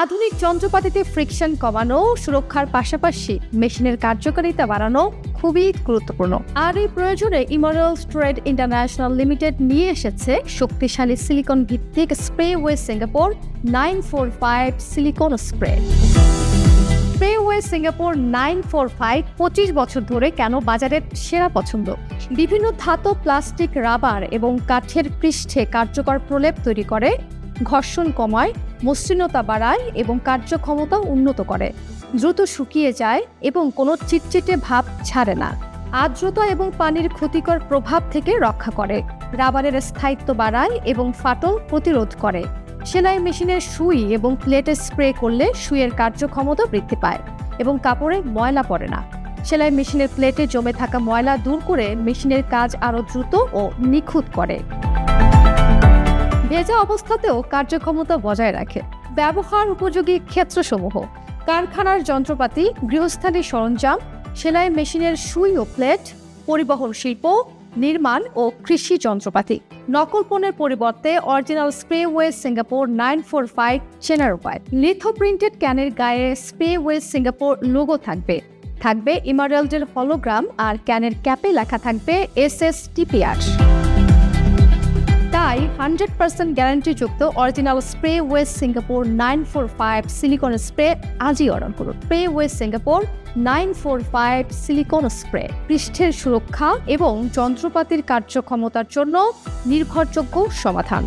আধুনিক যন্ত্রপাতিতে ফ্রিকশন কমানো, সুরক্ষার পাশাপাশি মেশিনের কার্যকারিতা বাড়ানো খুবই গুরুত্বপূর্ণ। আর এই প্রয়োজনে ইমরাল ট্রেড ইন্টারন্যাশনাল লিমিটেড নিয়ে এসেছে শক্তিশালী সিলিকন ভিত্তিক Sprayway Singapore nine four five silicon spray Sprayway Singapore nine four five পঁচিশ বছর ধরে কেন বাজারের সেরা পছন্দ? বিভিন্ন ধাতব প্লাস্টিক, রাবার এবং কাঠের পৃষ্ঠে কার্যকর প্রলেপ তৈরি করে ঘর্ষণ কমায়, মসৃণতা বাড়ায় এবং কার্যক্ষমতা উন্নত করে। দ্রুত শুকিয়ে যায় এবং কোনো চিটচিটে ভাব ছাড়ে না। আর্দ্রতা এবং পানির ক্ষতিকর প্রভাব থেকে রক্ষা করে। রাবারের স্থায়িত্ব বাড়ায় এবং ফাটল প্রতিরোধ করে। সেলাই মেশিনের সুই এবং প্লেটে স্প্রে করলে সুইয়ের কার্যক্ষমতা বৃদ্ধি পায় এবং কাপড়ে ময়লা পড়ে না। সেলাই মেশিনের প্লেটে জমে থাকা ময়লা দূর করে মেশিনের কাজ আরও দ্রুত ও নিখুঁত করে। ভেজা অবস্থাতেও কার্যক্ষমতা বজায় রাখে। ব্যবহার উপযোগী ক্ষেত্রসমূহ, কারখানার যন্ত্রপাতি, গৃহস্থালী সরঞ্জাম, সেলাই মেশিনের সুই ও প্লেট, পরিবহন শিল্প, নির্মাণ ও কৃষি যন্ত্রপাতি। নকল পণ্যের পরিবর্তে original Sprayway Singapore nine four five চেনার উপায় লিথো প্রিন্টেড ক্যানের গায়ে স্প্রেওয়ে সিঙ্গাপুর লোগো থাকবে। থাকবে ইমারেলডের হলোগ্রাম আর ক্যানের ক্যাপে লেখা থাকবে এস এস টিপিআর তাই hundred percent গ্যারান্টিযুক্ত original Sprayway Singapore nine four five silicon spray আজই অর্ডার করুন। Sprayway Singapore nine four five silicon spray পৃষ্ঠের সুরক্ষা এবং যন্ত্রপাতির কার্যক্ষমতার জন্য নির্ভরযোগ্য সমাধান।